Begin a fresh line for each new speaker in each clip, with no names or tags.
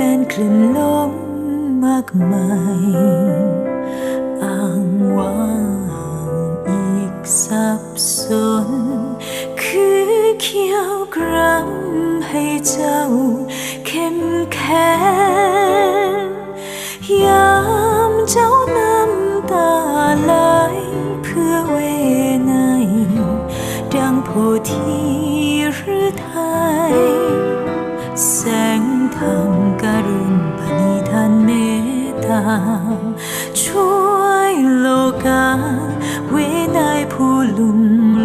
แม่นคลื่นลมมากมายอ้างว้างอีกสับสน คือเขียวกรำให้เจ้าเข้มแข็งยา ช่วยโลกาเวนผู้ลุ่ม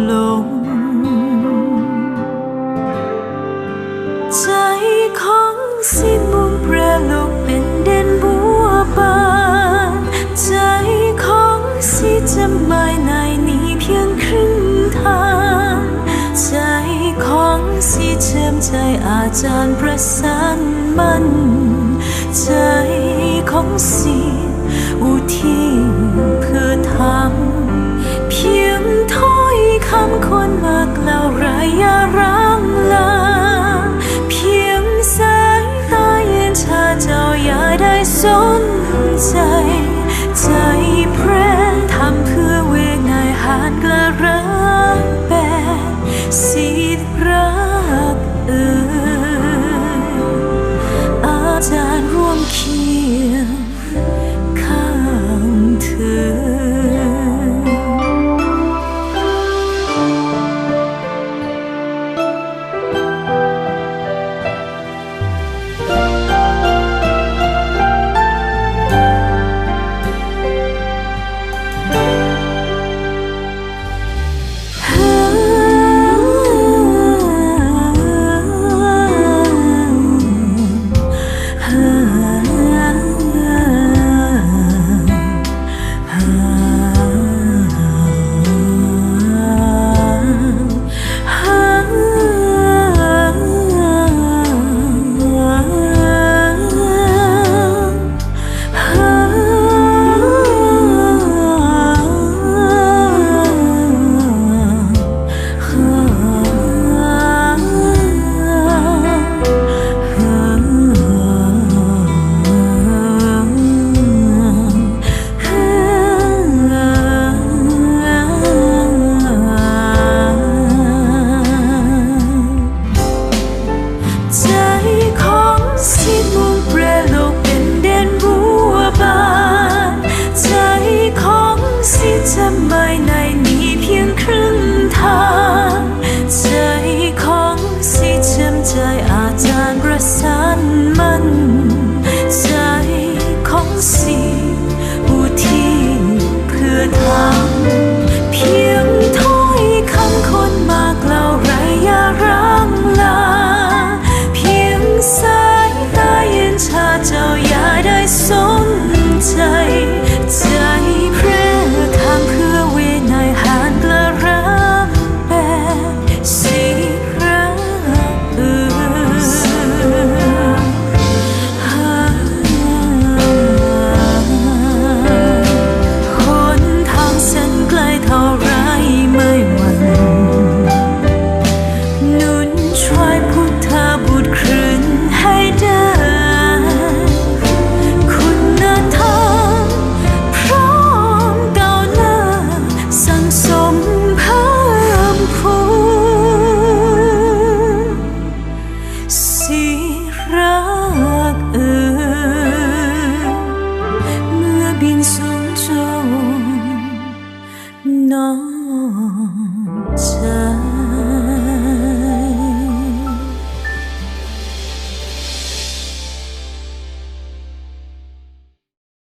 หลง ใจของสิมุมแปรโลกเป็นเด่นบัวบานใจของสิจะไม่ในนี้เพียงครึ่งทาง ใจของสิเชื่อมใจอาจารย์ประสานมันใจ ของสิ